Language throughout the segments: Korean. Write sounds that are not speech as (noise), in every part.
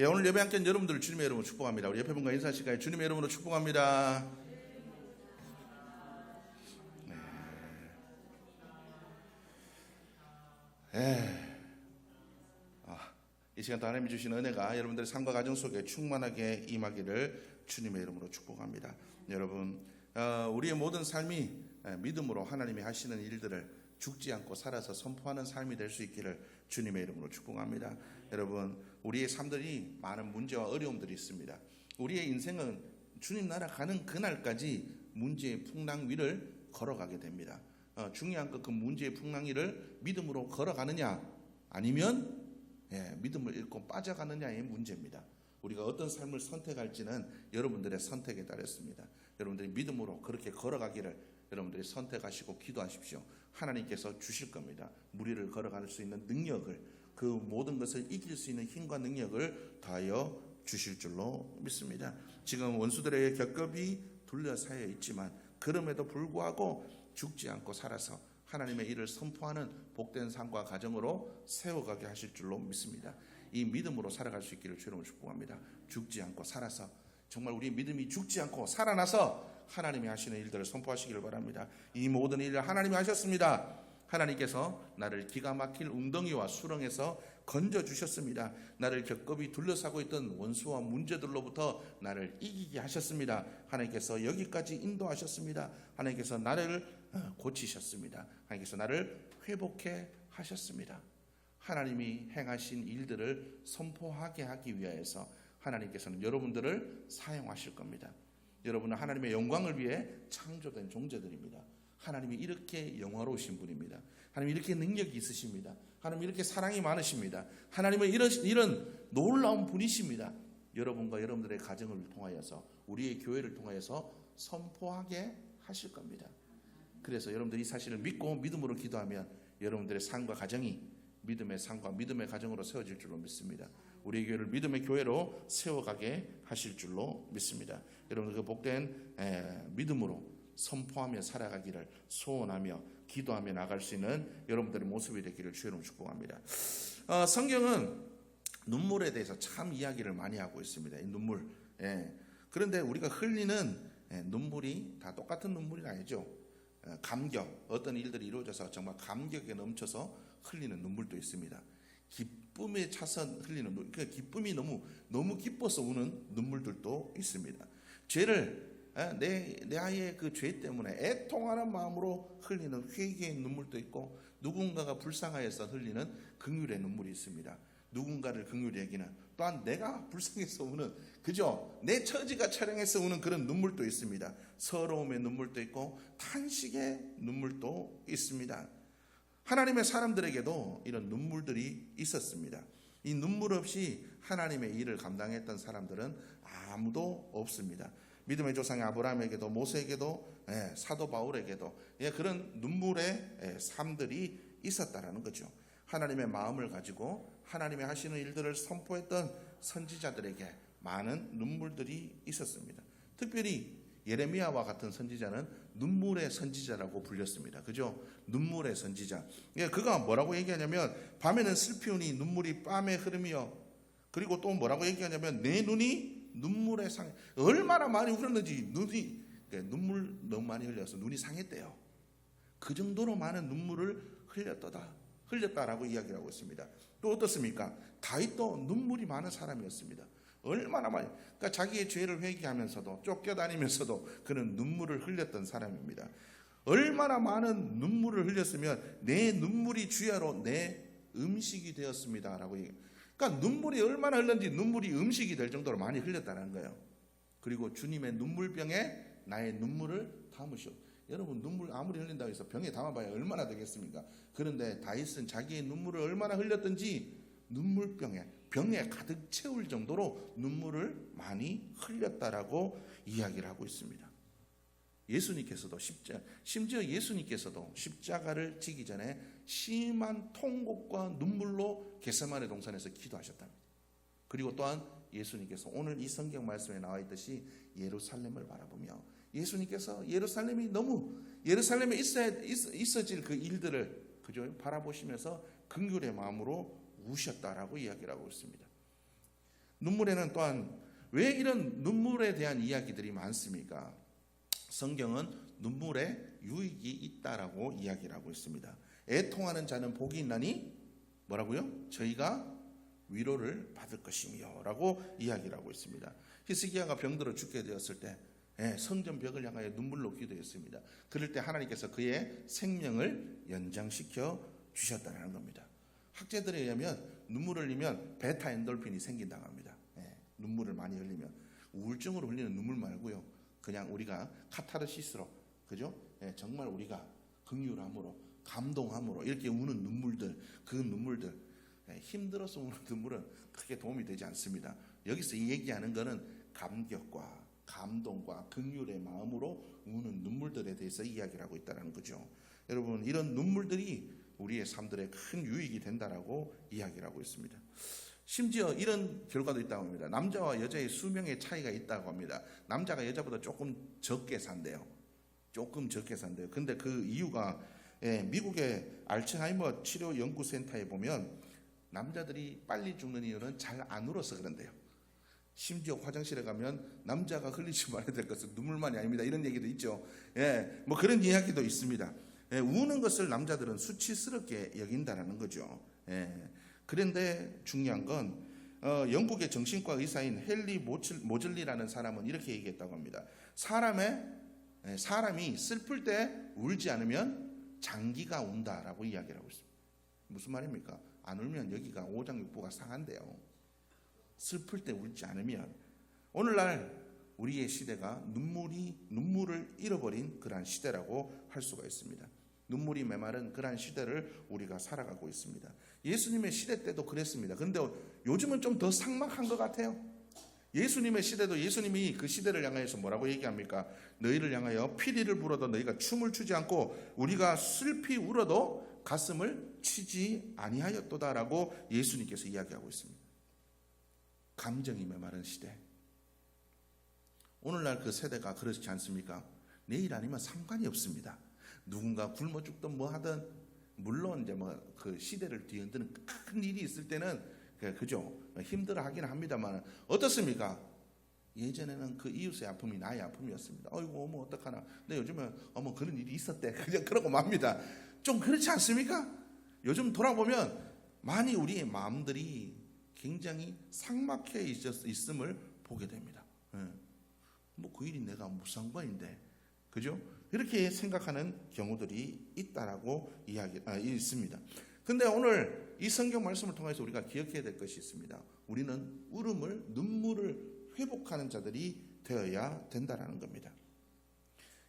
예, 오늘 예배 함께 여러분들을 주님의 이름으로 축복합니다. 우리 옆에 분과 인사하실까요? 주님의 이름으로 축복합니다. 네. 예. 아, 이 시간 또 하나님이 주신 은혜가 여러분들의 삶과 가정 속에 충만하게 임하기를 주님의 이름으로 축복합니다. 여러분, 어, 우리의 모든 삶이 예, 믿음으로 하나님이 하시는 일들을 죽지 않고 살아서 선포하는 삶이 될 수 있기를 주님의 이름으로 축복합니다. 여러분, 우리의 삶들이 많은 문제와 어려움들이 있습니다. 우리의 인생은 주님 나라 가는 그날까지 문제의 풍랑 위를 걸어가게 됩니다. 어, 중요한 것그 문제의 풍랑 위를 믿음으로 걸어가느냐 아니면 예, 믿음을 잃고 빠져가느냐의 문제입니다. 우리가 어떤 삶을 선택할지는 여러분들의 선택에 따랐습니다. 여러분들이 믿음으로 그렇게 걸어가기를 여러분들이 선택하시고 기도하십시오. 하나님께서 주실 겁니다. 무리를 걸어갈 수 있는 능력을 그 모든 것을 이길 수 있는 힘과 능력을 더하여 주실 줄로 믿습니다. 지금 원수들의 격겁이 둘러싸여 있지만 그럼에도 불구하고 죽지 않고 살아서 하나님의 일을 선포하는 복된 삶과 가정으로 세워가게 하실 줄로 믿습니다. 이 믿음으로 살아갈 수 있기를 주님을 축복합니다. 죽지 않고 살아서 정말 우리 믿음이 죽지 않고 살아나서 하나님이 하시는 일들을 선포하시기를 바랍니다. 이 모든 일을 하나님이 하셨습니다. 하나님께서 나를 기가 막힐 웅덩이와 수렁에서 건져 주셨습니다. 나를 겹겹이 둘러싸고 있던 원수와 문제들로부터 나를 이기게 하셨습니다. 하나님께서 여기까지 인도하셨습니다. 하나님께서 나를 어, 고치셨습니다. 하나님께서 나를 회복해 하셨습니다. 하나님이 행하신 일들을 선포하게 하기 위하여서 하나님께서는 여러분들을 사용하실 겁니다. 여러분은 하나님의 영광을 위해 창조된 존재들입니다. 하나님이 이렇게 영화로우신 분입니다. 하나님 이렇게 능력이 있으십니다. 하나님 이렇게 사랑이 많으십니다. 하나님은 이런, 이런 놀라운 분이십니다. 여러분과 여러분들의 가정을 통하여서 우리의 교회를 통하여서 선포하게 하실 겁니다. 그래서 여러분들이 이 사실을 믿고 믿음으로 기도하면 여러분들의 삶과 가정이 믿음의 삶과 믿음의 가정으로 세워질 줄로 믿습니다. 우리 교회를 믿음의 교회로 세워가게 하실 줄로 믿습니다. 여러분 그 복된 믿음으로 선포하며 살아가기를 소원하며 기도하며 나갈 수 있는 여러분들의 모습이 되기를 주여로 축복합니다. 어, 성경은 눈물에 대해서 참 이야기를 많이 하고 있습니다. 이 눈물. 예. 그런데 우리가 흘리는 예, 눈물이 다 똑같은 눈물이 아니죠. 어, 감격, 어떤 일들이 이루어져서 정말 감격에 넘쳐서 흘리는 눈물도 있습니다. 기쁨에 차서 흘리는 눈, 그 기쁨이 너무 너무 기뻐서 우는 눈물들도 있습니다. 죄를 내, 내 아이의 그 죄 때문에 애통하는 마음으로 흘리는 회개의 눈물도 있고 누군가가 불쌍하여서 흘리는 긍휼의 눈물이 있습니다. 누군가를 긍휼히 여기는 또한 내가 불쌍해서 우는 그죠? 내 처지가 촬영해서 우는 그런 눈물도 있습니다. 서러움의 눈물도 있고 탄식의 눈물도 있습니다. 하나님의 사람들에게도 이런 눈물들이 있었습니다. 이 눈물 없이 하나님의 일을 감당했던 사람들은 아무도 없습니다. 믿음의 조상의 아브라함에게도 모세에게도 예, 사도 바울에게도 예, 그런 눈물의 예, 삶들이 있었다라는 거죠. 하나님의 마음을 가지고 하나님의 하시는 일들을 선포했던 선지자들에게 많은 눈물들이 있었습니다. 특별히 예레미야와 같은 선지자는 눈물의 선지자라고 불렸습니다. 그죠? 눈물의 선지자. 예, 그가 뭐라고 얘기하냐면 밤에는 슬피우니 눈물이 밤에 흐르며 그리고 또 뭐라고 얘기하냐면 내 눈이 눈물에 상 얼마나 많이 흘렀는지 눈이 네, 눈물 너무 많이 흘려서 눈이 상했대요. 그 정도로 많은 눈물을 흘렸다 흘렸다라고 이야기를 하고 있습니다. 또 어떻습니까? 다윗도 눈물이 많은 사람이었습니다. 얼마나 많이 그러니까 자기의 죄를 회개하면서도 쫓겨다니면서도 그는 눈물을 흘렸던 사람입니다. 얼마나 많은 눈물을 흘렸으면 내 눈물이 주야로 내 음식이 되었습니다라고 얘기. 그러니까 눈물이 얼마나 흘렀는지 눈물이 음식이 될 정도로 많이 흘렸다는 거예요. 그리고 주님의 눈물병에 나의 눈물을 담으시오. 여러분 눈물 아무리 흘린다고 해서 병에 담아봐야 얼마나 되겠습니까? 그런데 다윗은 자기의 눈물을 얼마나 흘렸든지 눈물병에 병에 가득 채울 정도로 눈물을 많이 흘렸다라고 이야기를 하고 있습니다. 예수님께서도 십자 심지어 예수님께서도 십자가를 지기 전에 심한 통곡과 눈물로 겟세마네 동산에서 기도하셨답니다. 그리고 또한 예수님께서 오늘 이 성경 말씀에 나와 있듯이 예루살렘을 바라보며 예수님께서 예루살렘이 너무 예루살렘에 있어야 있어 질 그 일들을 그저 바라보시면서 긍휼의 마음으로 우셨다라고 이야기를 하고 있습니다. 눈물에는 또한 왜 이런 눈물에 대한 이야기들이 많습니까? 성경은 눈물에 유익이 있다라고 이야기를 하고 있습니다. 애통하는 자는 복이 있나니 뭐라고요? 저희가 위로를 받을 것이며 라고 이야기를 하고 있습니다. 히스기야가 병들어 죽게 되었을 때 예, 성전 벽을 향하여 눈물로 기도했습니다. 그럴 때 하나님께서 그의 생명을 연장시켜 주셨다는 겁니다. 학자들에 의하면 눈물을 흘리면 베타 엔돌핀이 생긴다고 합니다. 예, 눈물을 많이 흘리면 우울증으로 흘리는 눈물 말고요. 그냥 우리가 카타르시스로 그죠? 예, 정말 우리가 긍휼함으로 감동함으로 이렇게 우는 눈물들 그 눈물들 예, 힘들어서 우는 (laughs) 눈물은 크게 도움이 되지 않습니다. 여기서 이 얘기하는 거는 감격과 감동과 긍휼의 마음으로 우는 눈물들에 대해서 이야기를 하고 있다는 거죠. 여러분 이런 눈물들이 우리의 삶들에 큰 유익이 된다라고 이야기를 하고 있습니다. 심지어 이런 결과도 있다고 합니다. 남자와 여자의 수명의 차이가 있다고 합니다. 남자가 여자보다 조금 적게 산대요. 조금 적게 산대요. 근데 그 이유가 예, 미국의 알츠하이머 치료 연구센터에 보면 남자들이 빨리 죽는 이유는 잘 안 울어서 그런데요. 심지어 화장실에 가면 남자가 흘리지 말아야 될 것은 눈물만이 아닙니다. 이런 얘기도 있죠. 예, 뭐 그런 이야기도 있습니다. 예, 우는 것을 남자들은 수치스럽게 여긴다라는 거죠. 예, 그런데 중요한 건 어, 영국의 정신과 의사인 헨리 모즐, 모즐리라는 사람은 이렇게 얘기했다고 합니다. 사람의 예, 사람이 슬플 때 울지 않으면 장기가 운다라고 이야기를 하고 있습니다. 무슨 말입니까? 안 울면 여기가 오장육부가 상한대요. 슬플 때 울지 않으면 오늘날 우리의 시대가 눈물이 눈물을 잃어버린 그러한 시대라고 할 수가 있습니다. 눈물이 메마른 그러한 시대를 우리가 살아가고 있습니다. 예수님의 시대 때도 그랬습니다. 그런데 요즘은 좀더 삭막한 것 같아요. 예수님의 시대도 예수님이 그 시대를 향하여서 뭐라고 얘기합니까? 너희를 향하여 피리를 불어도 너희가 춤을 추지 않고 우리가 슬피 울어도 가슴을 치지 아니하였도다라고 예수님께서 이야기하고 있습니다. 감정이 메마른 시대. 오늘날 그 세대가 그렇지 않습니까? 내일 아니면 상관이 없습니다. 누군가 굶어 죽든 뭐 하든 물론 이제 뭐 그 시대를 뒤흔드는 큰 일이 있을 때는 그, 그죠 힘들어 하긴 합니다만 어떻습니까? 예전에는 그 이웃의 아픔이 나의 아픔이었습니다. 어이구 어머 어떡하나. 근데 요즘은 어머 그런 일이 있었대. (laughs) 그냥 그러고 맙니다. 좀 그렇지 않습니까? 요즘 돌아보면 많이 우리의 마음들이 굉장히 삭막해 있음을 보게 됩니다. 예. 뭐그 일이 내가 무슨 상관인데, 그죠? 이렇게 생각하는 경우들이 있다라고 이야기 아, 있습니다. 근데 오늘 이 성경 말씀을 통해서 우리가 기억해야 될 것이 있습니다. 우리는 울음을 눈물을 회복하는 자들이 되어야 된다라는 겁니다.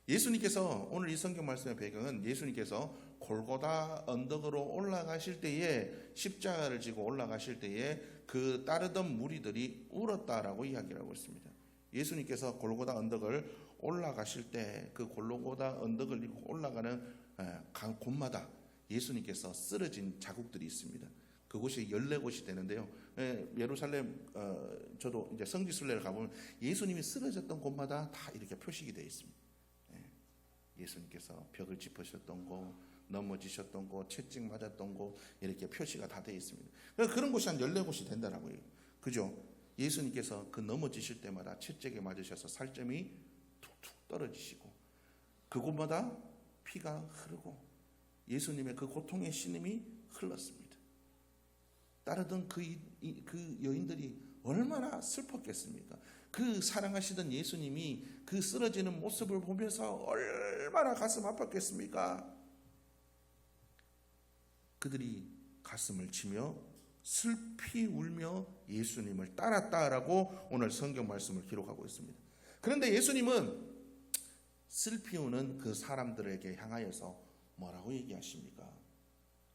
예수님께서 오늘 이 성경 말씀의 배경은 예수님께서 골고다 언덕으로 올라가실 때에 십자가를 지고 올라가실 때에 그 따르던 무리들이 울었다라고 이야기를 하고 있습니다. 예수님께서 골고다 언덕을 올라가실 때 그 골고다 언덕을 올라가는 곳마다 예수님께서 쓰러진 자국들이 있습니다. 그곳이 14곳이 되는데요. 예 루살렘 어, 저도 이제 성지 순례를 가보면 예수님이 쓰러졌던 곳마다 다 이렇게 표식이 되어 있습니다. 예수님께서 벽을 짚으셨던 곳, 넘어지셨던 곳, 채찍 맞았던 곳 이렇게 표시가 다 되어 있습니다. 그런 곳이 한 14곳이 된다라고요. 그죠? 예수님께서 그 넘어지실 때마다 채찍에 맞으셔서 살점이 툭툭 떨어지시고 그곳마다 피가 흐르고 예수님의 그 고통의 신음이 흘렀습니다. 따르던 그, 그 여인들이 얼마나 슬펐겠습니까? 그 사랑하시던 예수님이 그 쓰러지는 모습을 보면서 얼마나 가슴 아팠겠습니까? 그들이 가슴을 치며 슬피 울며 예수님을 따랐다라고 오늘 성경 말씀을 기록하고 있습니다. 그런데 예수님은 슬피 우는 그 사람들에게 향하여서 뭐라고 얘기하십니까?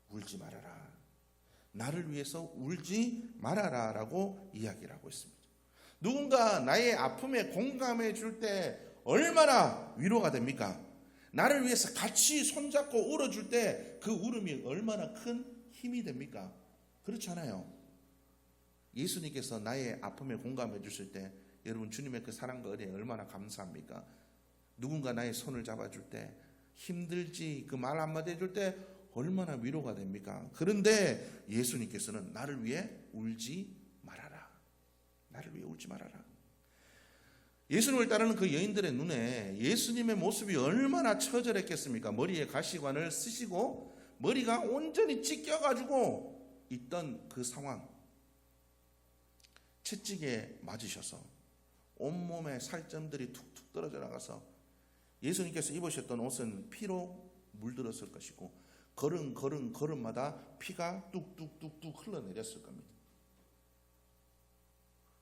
울지 말아라. 나를 위해서 울지 말아라 라고 이야기를 하고 있습니다. 누군가 나의 아픔에 공감해 줄 때 얼마나 위로가 됩니까? 나를 위해서 같이 손잡고 울어줄 때 그 울음이 얼마나 큰 힘이 됩니까? 그렇잖아요. 예수님께서 나의 아픔에 공감해 주실 때 여러분 주님의 그 사랑과 은혜에 얼마나 감사합니까? 누군가 나의 손을 잡아줄 때 힘들지 그 말 한마디 해줄 때 얼마나 위로가 됩니까? 그런데 예수님께서는 나를 위해 울지 울지 말아라. 예수님을 따르는 그 여인들의 눈에 예수님의 모습이 얼마나 처절했겠습니까? 머리에 가시관을 쓰시고 머리가 온전히 찢겨가지고 있던 그 상황. 채찍에 맞으셔서 온몸에 살점들이 툭툭 떨어져 나가서 예수님께서 입으셨던 옷은 피로 물들었을 것이고 걸음 걸음 걸음마다 피가 뚝뚝뚝뚝 흘러내렸을 겁니다.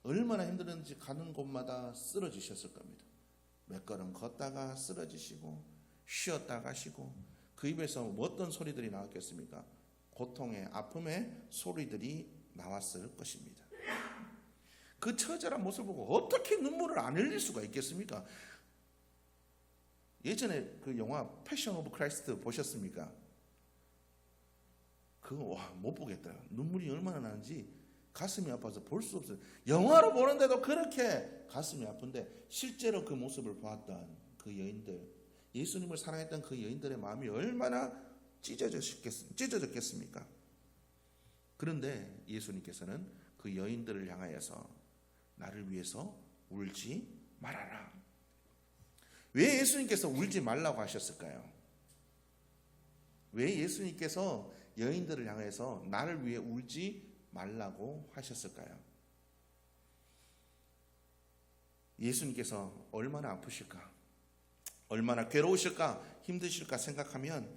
얼마나 힘들었는지 가는 곳마다 쓰러지셨을 겁니다. 몇 걸음 걷다가 쓰러지시고 쉬었다 가시고 그 입에서 어떤 소리들이 나왔겠습니까? 고통의 아픔의 소리들이 나왔을 것입니다. 그 처절한 모습을 보고 어떻게 눈물을 안 흘릴 수가 있겠습니까? 예전에 그 영화 패션 오브 크라이스트 보셨습니까? 그거 와, 못 보겠다. 눈물이 얼마나 나는지 가슴이 아파서 볼 수 없어요. 영화로 보는데도 그렇게 가슴이 아픈데 실제로 그 모습을 보았던 그 여인들, 예수님을 사랑했던 그 여인들의 마음이 얼마나 찢어졌겠, 찢어졌겠습니까? 그런데 예수님께서는 그 여인들을 향하여서 나를 위해서 울지 말아라. 왜 예수님께서 울지 말라고 하셨을까요? 왜 예수님께서 여인들을 향해서 나를 위해 울지 말라고 하셨을까요? 예수님께서 얼마나 아프실까? 얼마나 괴로우실까? 힘드실까 생각하면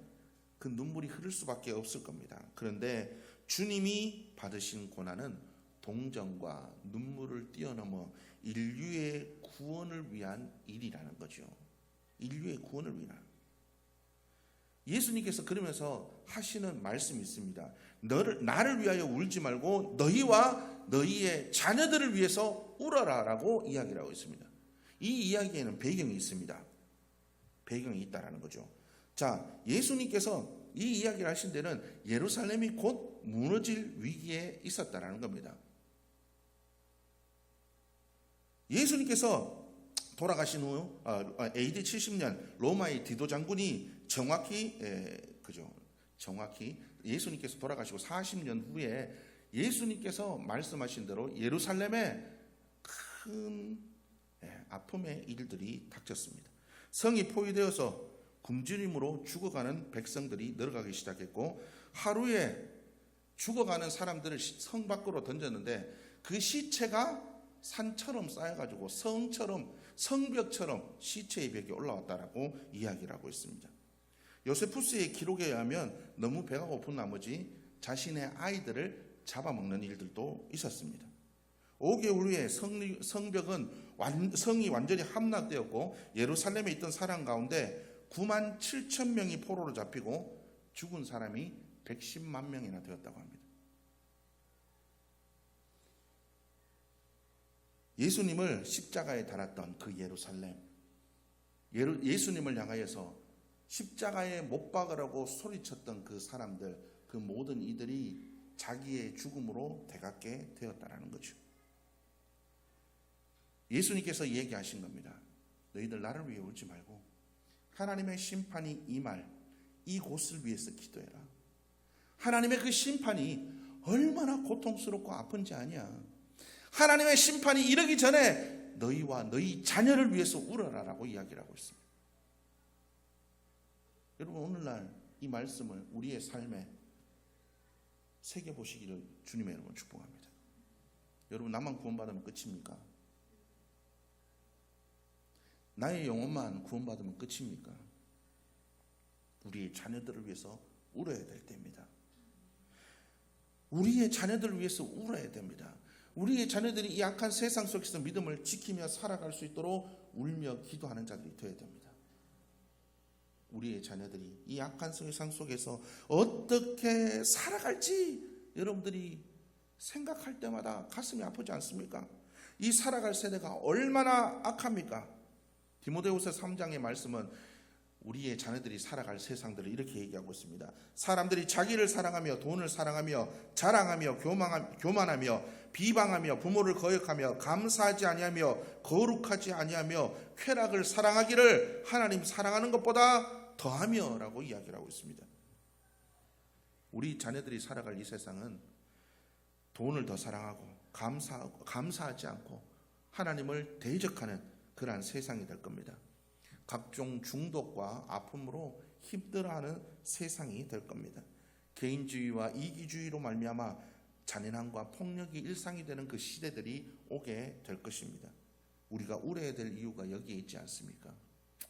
그 눈물이 흐를 수밖에 없을 겁니다. 그런데 주님이 받으신 고난은 동정과 눈물을 뛰어넘어 인류의 구원을 위한 일이라는 거죠. 인류의 구원을 위한. 예수님께서 그러면서 하시는 말씀이 있습니다. 너를 나를 위하여 울지 말고 너희와 너희의 자녀들을 위해서 울어라라고 이야기를 하고 있습니다. 이 이야기에는 배경이 있습니다. 배경이 있다라는 거죠. 자, 예수님께서 이 이야기를 하신 데는 예루살렘이 곧 무너질 위기에 있었다라는 겁니다. 예수님께서 돌아가신 후 AD 70년 로마의 디도 장군이 정확히 그죠 정확히 예수님께서 돌아가시고 40년 후에 예수님께서 말씀하신 대로 예루살렘에 큰 아픔의 일들이 닥쳤습니다. 성이 포위되어서 굶주림으로 죽어가는 백성들이 늘어가기 시작했고 하루에 죽어가는 사람들을 성 밖으로 던졌는데 그 시체가 산처럼 쌓여가지고 성처럼 성벽처럼 시체의 벽이 올라왔다라고 이야기를 하고 있습니다. 요세푸스의 기록에 의하면 너무 배가 고픈 나머지 자신의 아이들을 잡아먹는 일들도 있었습니다. 5개월 후에 성, 성벽은 완, 성이 완전히 함락되었고 예루살렘에 있던 사람 가운데 9만 7천 명이 포로로 잡히고 죽은 사람이 110만 명이나 되었다고 합니다. 예수님을 십자가에 달았던 그 예루살렘, 예수님을 향하여서 십자가에 못 박으라고 소리쳤던 그 사람들, 그 모든 이들이 자기의 죽음으로 대갚게 되었다라는 거죠. 예수님께서 얘기하신 겁니다. 너희들 나를 위해 울지 말고 하나님의 심판이 임할 이곳을 위해서 기도해라. 하나님의 그 심판이 얼마나 고통스럽고 아픈지 아니야. 하나님의 심판이 이르기 전에 너희와 너희 자녀를 위해서 울어라라고 이야기를 하고 있습니다. 여러분 오늘날 이 말씀을 우리의 삶에 새겨 보시기를 주님의 여러분 축복합니다. 여러분 나만 구원받으면 끝입니까? 나의 영혼만 구원받으면 끝입니까? 우리의 자녀들을 위해서 울어야 될 때입니다. 우리의 자녀들을 위해서 울어야 됩니다. 우리의 자녀들이 이 약한 세상 속에서 믿음을 지키며 살아갈 수 있도록 울며 기도하는 자들이 되어야 됩니다. 우리의 자녀들이 이 약한 세상 속에서 어떻게 살아갈지 여러분들이 생각할 때마다 가슴이 아프지 않습니까? 이 살아갈 세대가 얼마나 악합니까? 디모데후서 3장의 말씀은 우리의 자녀들이 살아갈 세상들을 이렇게 얘기하고 있습니다. 사람들이 자기를 사랑하며 돈을 사랑하며 자랑하며 교만하며 비방하며 부모를 거역하며 감사하지 아니하며 거룩하지 아니하며 쾌락을 사랑하기를 하나님 사랑하는 것보다 더하며라고 이야기를 하고 있습니다. 우리 자녀들이 살아갈 이 세상은 돈을 더 사랑하고 감사하고 감사하지 않고 하나님을 대적하는 그러한 세상이 될 겁니다. 각종 중독과 아픔으로 힘들어하는 세상이 될 겁니다. 개인주의와 이기주의로 말미암아 잔인함과 폭력이 일상이 되는 그 시대들이 오게 될 것입니다. 우리가 울어야 될 이유가 여기에 있지 않습니까?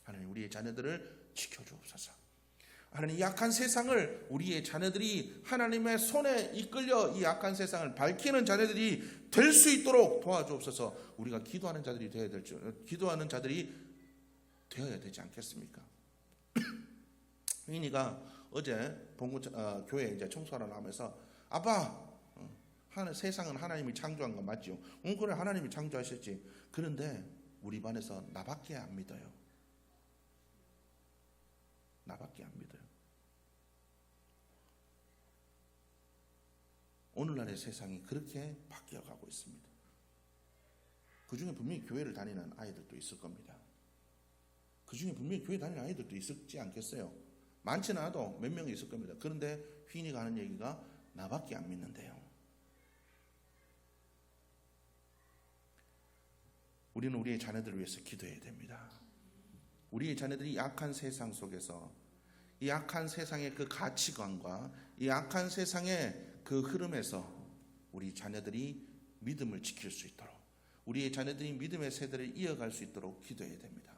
하나님 우리의 자녀들을 지켜주옵소서. 하나님 이 약한 세상을 우리의 자녀들이 하나님의 손에 이끌려 이 약한 세상을 밝히는 자녀들이 될 수 있도록 도와주옵소서. 우리가 기도하는 자들이 되어야 될 줄, 기도하는 자들이 되어야 되지 않겠습니까? (clears throat) 휘인이가 어제 본구 어, 교회 이제 청소하러 나오면서 아빠 어, 하늘 세상은 하나님이 창조한 거 맞죠? 응 그래 하나님이 창조하셨지. 그런데 우리 반에서 나밖에 안 믿어요. 나밖에 안 믿어요. 오늘날의 세상이 그렇게 바뀌어가고 있습니다. 그 중에 분명히 교회를 다니는 아이들도 있을 겁니다. 그 중에 분명히 교회 다니는 아이들도 있었지 않겠어요? 많지는 않아도 몇 명이 있을 겁니다. 그런데 휘인이가 하는 얘기가 나밖에 안 믿는데요. 우리는 우리의 자녀들을 위해서 기도해야 됩니다. 우리의 자녀들이 약한 세상 속에서 이 약한 세상의 그 가치관과 이 약한 세상의 그 흐름에서 우리 자녀들이 믿음을 지킬 수 있도록 우리의 자녀들이 믿음의 세대를 이어갈 수 있도록 기도해야 됩니다.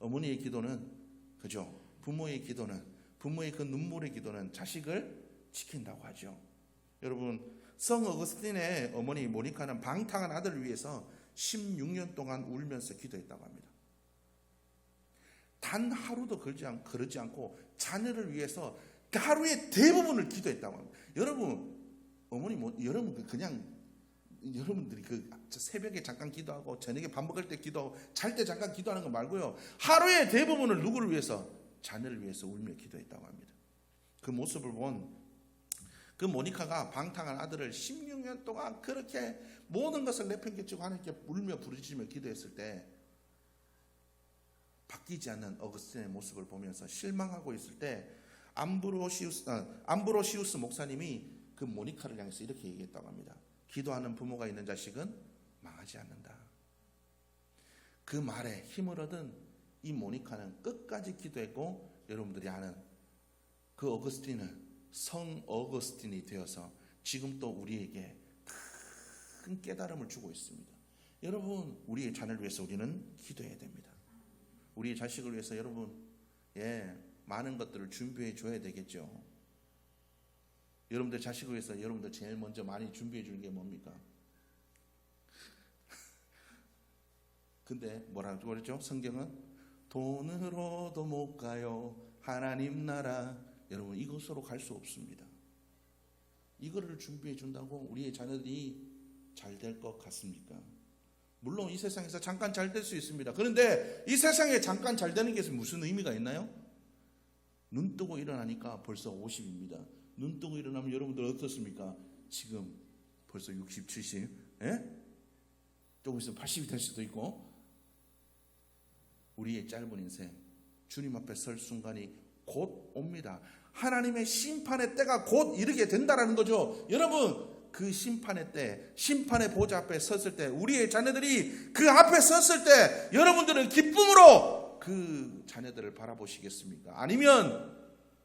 어머니의 기도는 그죠? 부모의 기도는 부모의 그 눈물의 기도는 자식을 지킨다고 하죠. 여러분 성 어거스틴의 어머니 모니카는 방탕한 아들을 위해서 16년 동안 울면서 기도했다고 합니다. 단 하루도 그러지, 않고 자녀를 위해서 그 하루의 대부분을 기도했다고 합니다. 여러분, 어머니, 뭐, 여러분, 그 그냥, 여러분들이 그 새벽에 잠깐 기도하고, 저녁에 밥 먹을 때 기도하고, 잘 때 잠깐 기도하는 거 말고요. 하루의 대부분을 누구를 위해서? 자녀를 위해서 울며 기도했다고 합니다. 그 모습을 본 그 모니카가 방탕한 아들을 16년 동안 그렇게 모든 것을 내팽개치고 하나님께 울며 부르짖으며 기도했을 때 바뀌지 않는 어거스틴의 모습을 보면서 실망하고 있을 때 암브로시우스 아, 암브로시우스 목사님이 그 모니카를 향해서 이렇게 얘기했다고 합니다. 기도하는 부모가 있는 자식은 망하지 않는다. 그 말에 힘을 얻은 이 모니카는 끝까지 기도했고 여러분들이 아는 그 어거스틴은 성 어거스틴이 되어서 지금 또 우리에게 큰 깨달음을 주고 있습니다. 여러분 우리의 자녀를 위해서 우리는 기도해야 됩니다. 우리 자식을 위해서 여러분 예 많은 것들을 준비해 줘야 되겠죠. 여러분들 자식을 위해서 여러분들 제일 먼저 많이 준비해 주는 게 뭡니까? (laughs) 근데 뭐라고 그랬죠? 성경은 돈으로도 못 가요. 하나님 나라. 여러분 이것으로 갈 수 없습니다. 이거를 준비해 준다고 우리의 자녀들이 잘 될 것 같습니까? 물론 이 세상에서 잠깐 잘 될 수 있습니다. 그런데 이 세상에 잠깐 잘 되는 게 무슨 의미가 있나요? 눈 뜨고 일어나니까 벌써 50입니다. 눈 뜨고 일어나면 여러분들 어떻습니까? 지금 벌써 60, 70, 예? 조금 있으면 80이 될 수도 있고 우리의 짧은 인생 주님 앞에 설 순간이 곧 옵니다. 하나님의 심판의 때가 곧 이르게 된다라는 거죠. 여러분 그 심판의 때, 심판의 보좌 앞에 섰을 때, 우리의 자녀들이 그 앞에 섰을 때, 여러분들은 기쁨으로 그 자녀들을 바라보시겠습니까? 아니면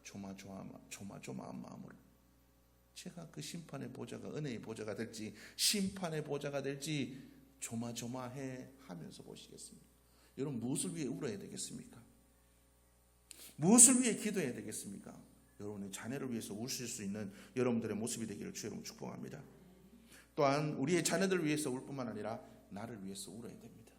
조마조마, 조마조마한 마음으로 제가 그 심판의 보좌가 은혜의 보좌가 될지, 심판의 보좌가 될지 조마조마해 하면서 보시겠습니까? 여러분 무엇을 위해 울어야 되겠습니까? 무엇을 위해 기도해야 되겠습니까? 여러분의 자녀를 위해서 우실 수 있는 여러분들의 모습이 되기를 주여 축복합니다. 또한 우리의 자녀들을 위해서 울 뿐만 아니라 나를 위해서 울어야 됩니다.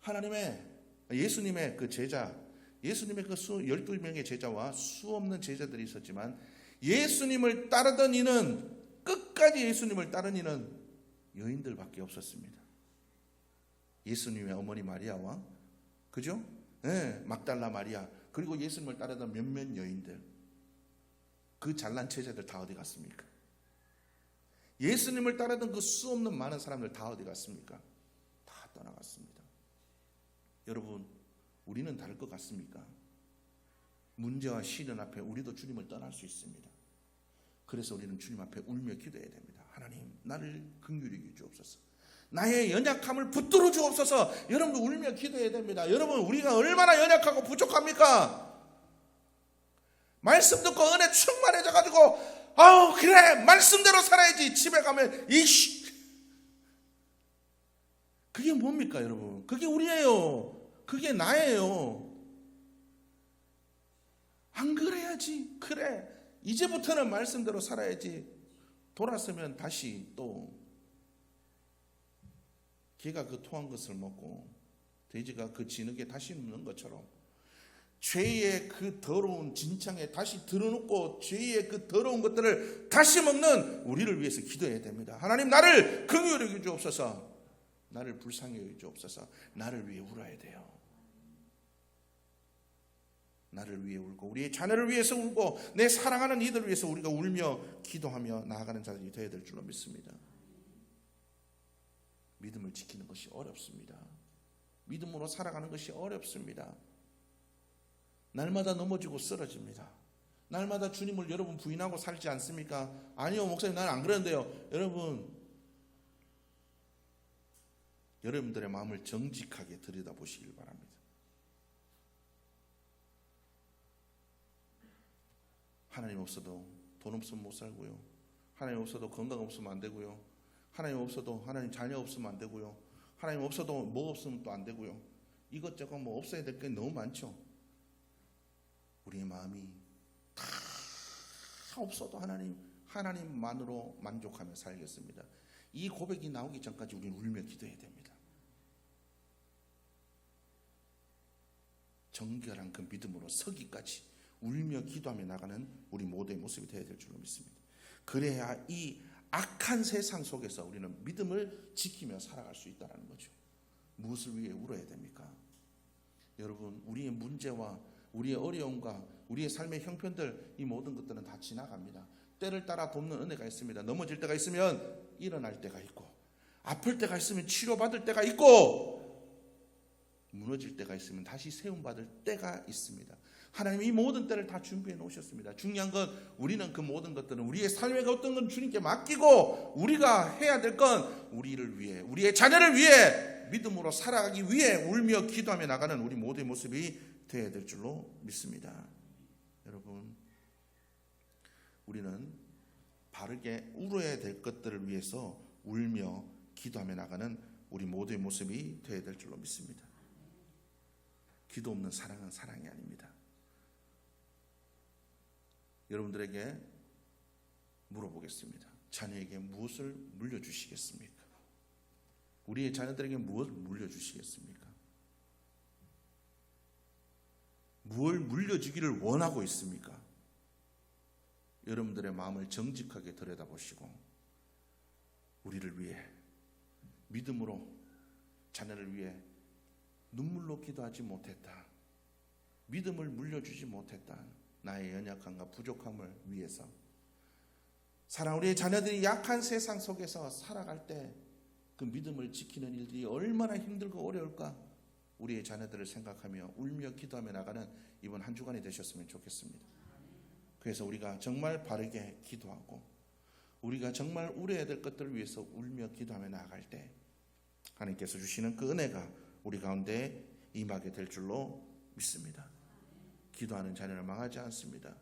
하나님의 예수님의 그 제자, 예수님의 그 수, 12명의 제자와 수 없는 제자들이 있었지만 예수님을 따르던 이는 끝까지 예수님을 따른 이는 여인들밖에 없었습니다. 예수님의 어머니 마리아와 그죠? 네, 막달라 마리아 그리고 예수님을 따르던 몇몇 여인들 그 잘난 체제들 다 어디 갔습니까? 예수님을 따르던 그 수 없는 많은 사람들 다 어디 갔습니까? 다 떠나갔습니다. 여러분, 우리는 다를 것 같습니까? 문제와 시련 앞에 우리도 주님을 떠날 수 있습니다. 그래서 우리는 주님 앞에 울며 기도해야 됩니다. 하나님, 나를 긍휼히 주옵소서. 나의 연약함을 붙들어 주옵소서. 여러분도 울며 기도해야 됩니다. 여러분 우리가 얼마나 연약하고 부족합니까? 말씀 듣고 은혜 충만해져 가지고 아우 그래 말씀대로 살아야지 집에 가면 이씨 그게 뭡니까 여러분? 그게 우리예요. 그게 나예요. 안 그래야지. 그래. 이제부터는 말씀대로 살아야지. 돌았으면 다시 또 개가 그 토한 것을 먹고 돼지가 그 진흙에 다시 눕는 것처럼 죄의 그 더러운 진창에 다시 들어놓고 죄의 그 더러운 것들을 다시 먹는 우리를 위해서 기도해야 됩니다. 하나님 나를 긍휼히 여겨 주옵소서. 나를 불쌍히 여겨 주옵소서. 나를 위해 울어야 돼요. 나를 위해 울고 우리의 자녀를 위해서 울고 내 사랑하는 이들을 위해서 우리가 울며 기도하며 나아가는 자들이 되어야 될 줄로 믿습니다. 믿음을 지키는 것이 어렵습니다. 믿음으로 살아가는 것이 어렵습니다. 날마다 넘어지고 쓰러집니다. 날마다 주님을 여러분 부인하고 살지 않습니까? 아니요, 목사님 나는 안 그러는데요. 여러분 여러분들의 마음을 정직하게 들여다보시길 바랍니다. 하나님 없어도 돈 없으면 못 살고요. 하나님 없어도 건강 없으면 안 되고요. 하나님 없어도 하나님 자녀 없으면 안 되고요. 하나님 없어도 뭐 없으면 또 안 되고요. 이것저것 뭐 없어야 될 게 너무 많죠. 우리의 마음이 다 없어도 하나님 하나님만으로 만족하며 살겠습니다. 이 고백이 나오기 전까지 우리는 울며 기도해야 됩니다. 정결한 그 믿음으로 서기까지 울며 기도하며 나가는 우리 모두의 모습이 되어야 될 줄로 믿습니다. 그래야 이 악한 세상 속에서 우리는 믿음을 지키며 살아갈 수 있다는 거죠. 무엇을 위해 울어야 됩니까? 여러분, 우리의 문제와 우리의 어려움과 우리의 삶의 형편들 이 모든 것들은 다 지나갑니다. 때를 따라 돕는 은혜가 있습니다. 넘어질 때가 있으면 일어날 때가 있고 아플 때가 있으면 치료받을 때가 있고 무너질 때가 있으면 다시 세움받을 때가 있습니다. 하나님 이 모든 때를 다 준비해 놓으셨습니다. 중요한 건 우리는 그 모든 것들은 우리의 삶의 어떤 건 주님께 맡기고 우리가 해야 될 건 우리를 위해 우리의 자녀를 위해 믿음으로 살아가기 위해 울며 기도하며 나가는 우리 모두의 모습이 되어야 될 줄로 믿습니다. 여러분 우리는 바르게 울어야 될 것들을 위해서 울며 기도하며 나가는 우리 모두의 모습이 되어야 될 줄로 믿습니다. 기도 없는 사랑은 사랑이 아닙니다. 여러분들에게 물어보겠습니다. 자녀에게 무엇을 물려주시겠습니까? 우리의 자녀들에게 무엇을 물려주시겠습니까? 무엇을 물려주기를 원하고 있습니까? 여러분들의 마음을 정직하게 들여다보시고 우리를 위해 믿음으로 자녀를 위해 눈물로 기도하지 못했다. 믿음을 물려주지 못했다. 나의 연약함과 부족함을 위해서. 사랑 우리의 자녀들이 약한 세상 속에서 살아갈 때 그 믿음을 지키는 일들이 얼마나 힘들고 어려울까? 우리의 자녀들을 생각하며 울며 기도하며 나가는 이번 한 주간이 되셨으면 좋겠습니다. 그래서 우리가 정말 바르게 기도하고 우리가 정말 울어야 될 것들을 위해서 울며 기도하며 나아갈 때 하나님께서 주시는 그 은혜가 우리 가운데 임하게 될 줄로 믿습니다. 기도하는 자녀를 망하지 않습니다.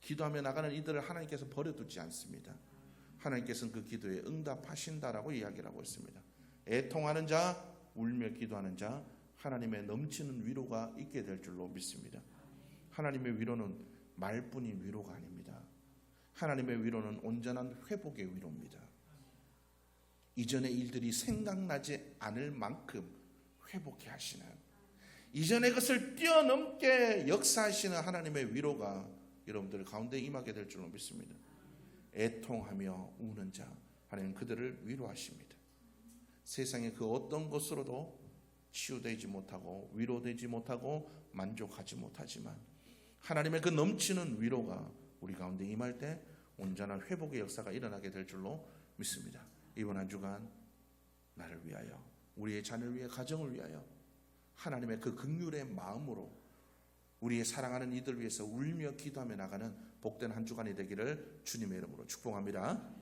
기도하며 나가는 이들을 하나님께서 버려두지 않습니다. 하나님께서는 그 기도에 응답하신다라고 이야기를 하고 있습니다. 애통하는 자, 울며 기도하는 자, 하나님의 넘치는 위로가 있게 될 줄로 믿습니다. 하나님의 위로는 말뿐인 위로가 아닙니다. 하나님의 위로는 온전한 회복의 위로입니다. 이전의 일들이 생각나지 않을 만큼 회복해 하시는 이전의 것을 뛰어넘게 역사하시는 하나님의 위로가 여러분들 가운데 임하게 될 줄로 믿습니다. 애통하며 우는 자 하나님 그들을 위로하십니다. 세상의 그 어떤 것으로도 치유되지 못하고 위로되지 못하고 만족하지 못하지만 하나님의 그 넘치는 위로가 우리 가운데 임할 때 온전한 회복의 역사가 일어나게 될 줄로 믿습니다. 이번 한 주간 나를 위하여 우리의 자녀를 위해 가정을 위하여 하나님의 그 극률의 마음으로 우리의 사랑하는 이들 위해서 울며 기도하며 나가는 복된 한 주간이 되기를 주님의 이름으로 축복합니다.